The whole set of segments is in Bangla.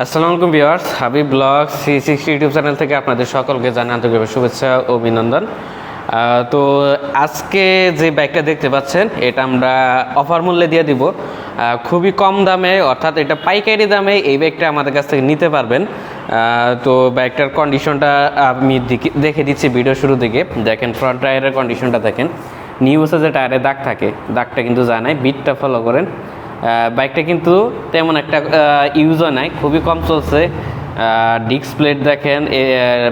আসসালামু আলাইকুম viewers, Habib blog C sixty YouTube channel থেকে আপনাদের সকলকে জানাই আন্তরিক শুভেচ্ছা অভিনন্দন। তো আজকে যে বাইকটা দেখতে পাচ্ছেন, এটা আমরা অফার মূল্যে দিয়ে দিব। খুবই কম দামে, অর্থাৎ এটা পাইকারি দামে এই বাইকটা আমাদের কাছ থেকে নিতে পারবেন। তো বাইকটার কন্ডিশনটা আমি দেখে দিচ্ছি ভিডিও শুরু থেকে। দেখেন ফ্রন্ট টায়ারের কন্ডিশনটা দেখেন। নিউ যে টায়ারে দাগ থাকে, দাগটা কিন্তু জানাই। বিটটা ফলো করেন। বাইকটা কিন্তু তেমন একটা ইউজও নাই, খুবই কম চলছে। ডিস্ক প্লেট দেখেন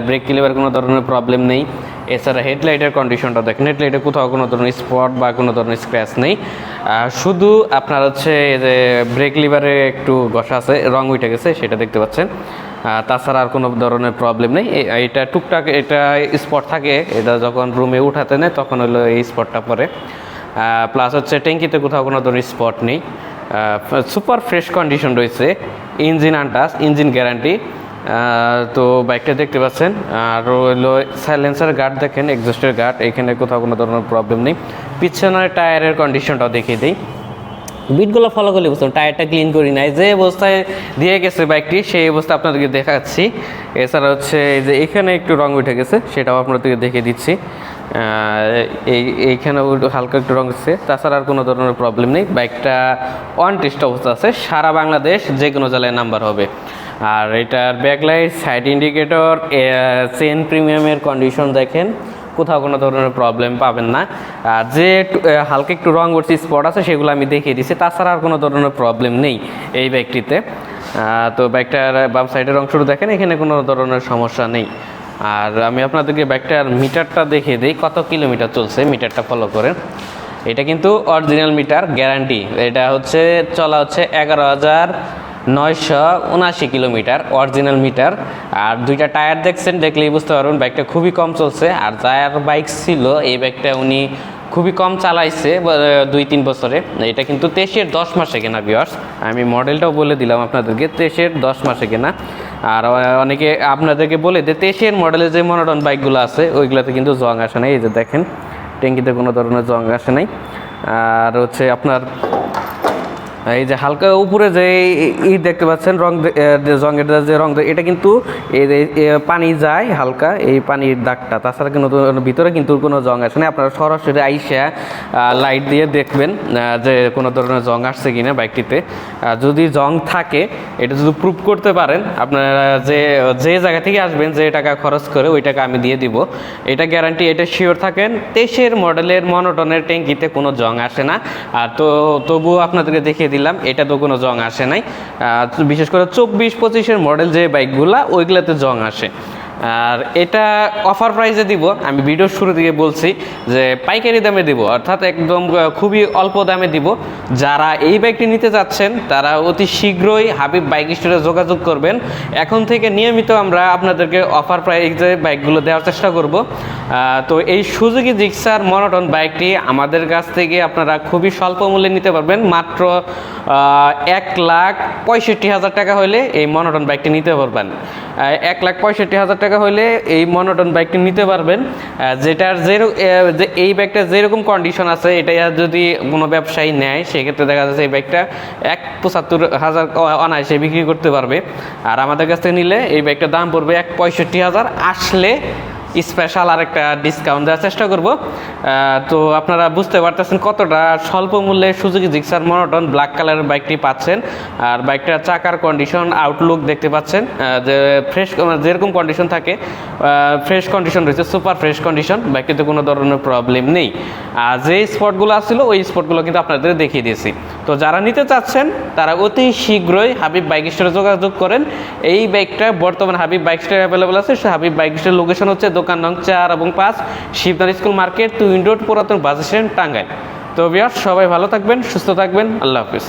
ব্রেক ক্লিভার কোনো ধরনের প্রবলেম নেই। এছাড়া হেডলাইটের কন্ডিশনটা দেখেন হেডলাইটে কোথাও কোনো ধরনের স্পট বা কোনো ধরনের স্ক্র্যাচ নেই। শুধু আপনার হচ্ছে যে ব্রেক লিভারে একটু ঘষা আছে, রং উঠে গেছে, সেটা দেখতে পাচ্ছেন। তাছাড়া আর কোনো ধরনের প্রবলেম নেই। এটা টুকটাক, এটা স্পট থাকে, এটা যখন রুমে উঠাতে নেয়, তখন হলো এই স্পটটা পরে। প্লাস হচ্ছে ট্যাঙ্কিতে কোথাও কোনো ধরনের স্পট নেই। সুপার ফ্রেশ কন্ডিশন রয়েছে, ইঞ্জিন আনটাস ইঞ্জিন গ্যারান্টি। তো বাইকটা দেখতে পাচ্ছেন, আর হলো সাইলেন্সার গার্ড দেখেন এক্সস্টের গার্ড, এখানে কোথাও কোনো ধরনের প্রবলেম নেই। পিছনের টায়ারের কন্ডিশনটাও দেখিয়ে দিই। বিটগুলো ফলো করলে বুঝতাম টায়ারটা ক্লিন করি নাই। যে অবস্থায় দিয়ে গেছে বাইকটি, সেই অবস্থা আপনাদেরকে দেখাচ্ছি। এছাড়া হচ্ছে এই যে এখানে একটু রং উঠে গেছে, সেটাও আপনাদেরকে দেখে দিচ্ছি। এই এইখানেও হালকা একটু রং উঠছে তাছাড়া আর কোনো ধরনের প্রবলেম নেই। বাইকটা ওয়ান টেস্ট অবস্থা আছে। সারা বাংলাদেশ যে কোনো জেলায় নাম্বার হবে। আর এটার ব্যাকলাইট সাইড ইন্ডিকেটর চেন প্রিমিয়ামের কন্ডিশন দেখেন। কোথাও কোনো ধরনের প্রবলেম পাবেন না। আর যে হালকা একটু রং উঠছে স্পট আছে, সেগুলো আমি দেখিয়ে দিচ্ছি। তাছাড়া আর কোনো ধরনের প্রবলেম নেই এই ব্যাগটিতে তো বাইকটার বাম সাইডের অংশটা দেখেন। এখানে কোনো ধরনের সমস্যা নেই। আর আমি আপনাদেরকে বাইকটার মিটারটা দেখিয়ে দিই, কত কিলোমিটার চলছে মিটারটা ফলো করেন এটা কিন্তু অরিজিনাল মিটার গ্যারান্টি এটা হচ্ছে, চলা হচ্ছে এগারো হাজার নয়শো উনাশি কিলোমিটার অরিজিনাল মিটার। আর দুইটা টায়ার দেখছেন, দেখলেই বুঝতে পারবেন বাইকটা খুবই কম চলছে। আর যার বাইক ছিল, এই বাইকটা উনি খুবই কম চালাইছে দুই তিন বছরে। এটা কিন্তু তেইশের দশ মাসে কেনা বিয়ার্স আমি মডেলটাও বলে দিলাম আপনাদেরকে, তেইশের দশ মাসে কেনা। আর অনেকে আপনাদেরকে বলে যে তেইশের মডেলের যে মনোটন বাইকগুলো আছে, ওইগুলোতে কিন্তু জং আসে নাই এই যে দেখেন, ট্যাঙ্কিতে কোনো ধরনের জং আসে নাই। আর হচ্ছে আপনার এই যে হালকা উপরে যে ই দেখতে পাচ্ছেন রং এ, যে রং এটা কিন্তু পানি যায় হালকা এই পানির দাগটা। তাছাড়া কিন্তু ভিতরে কিন্তু কোনো জং আসে না। আপনারা সরাসরি আইসা লাইট দিয়ে দেখবেন যে কোনো ধরনের জং আসছে কিনা বাইকটিতে। যদি জং থাকে এটা যদি প্রুভ করতে পারেন আপনারা যে যে জায়গা থেকে আসবেন যে টাকা খরচ করে ওই টাকা আমি দিয়ে দিব। এটা গ্যারান্টি এটা শিওর থাকেন তেইশের মডেলের মনোটনের ট্যাঙ্কিতে কোনো জং আসে না। আর তো তবুও আপনাদেরকে দেখিয়ে দিলাম, এটা তো কোনো জং আসে নাই। বিশেষ করে চব্বিশ পঁচিশের মডেল যে বাইকগুলা ওইগুলাতে জং আসে। আর এটা অফার প্রাইসে দিব। আমি ভিডিও শুরু থেকে বলছি যে পাইকারি দামে দিব, অর্থাৎ একদম খুবই অল্প দামে দিব। যারা এই বাইকটি নিতে যাচ্ছেন তারা অতি শীঘ্রই হাবিব বাইক স্টোরে যোগাযোগ করবেন। এখন থেকে নিয়মিত আমরা আপনাদেরকে অফার প্রাইসে বাইকগুলো দেওয়ার চেষ্টা করব। তো এই সুযোগী জিক্সার মনোটন বাইকটি আমাদের কাছ থেকে আপনারা খুবই স্বল্প মূল্যে নিতে পারবেন। মাত্র এক লাখ পঁয়ষট্টি হাজার টাকা হলে এই মনোটন বাইকটি নিতে পারবেন। এক লাখ পঁয়ষট্টি হাজার টাকা হলে এই মনোটন বাইকটি নিতে পারবেন। যেটার যে এই বাইকটা যেরকম কন্ডিশন আছে এটা যদি কোনো ব্যবসায়ী নেয়, সেক্ষেত্রে দেখা যাচ্ছে এই বাইকটা এক পঁচাত্তর হাজার অনায়াসে বিক্রি করতে পারবে। আর আমাদের কাছ থেকে নিলে এই বাইকটার দাম পড়বে এক পঁয়ষট্টি হাজার। আসলে স্পেশাল আর একটা ডিসকাউন্ট দেওয়ার চেষ্টা করব। তো আপনারা বুঝতে পারতেছেন কতটা স্বল্প মূল্যে সুজুকি জিক্সার মনোটন ব্ল্যাক কালারের বাইকটি পাচ্ছেন। আর বাইকটার চাকার কন্ডিশন আউটলুক দেখতে পাচ্ছেন। যে ফ্রেশ যেরকম কন্ডিশন থাকে ফ্রেশ কন্ডিশন রয়েছে সুপার ফ্রেশ কন্ডিশন বাইকটিতে কোনো ধরনের প্রবলেম নেই। আর যে স্পটগুলো আসছিল, ওই স্পটগুলো কিন্তু আপনাদের দেখিয়ে দিয়েছি। তো যারা নিতে চাচ্ছেন, তারা অতি শীঘ্রই হাবিব বাইক স্টোরে যোগাযোগ করেন। এই বাইকটা বর্তমানে হাবিব বাইক স্টোরে অ্যাভেলেবল আছে। সে হাবিব বাইক স্টোরের লোকেশন হচ্ছে দোকান নং চার এবং পাঁচ, শিবদার school market to in road পুরাতন বাস স্ট্যান্ড টাঙ্গাইল। তো বিয়ার সবাই ভালো থাকবেন, সুস্থ থাকবেন। আল্লাহ হাফিজ।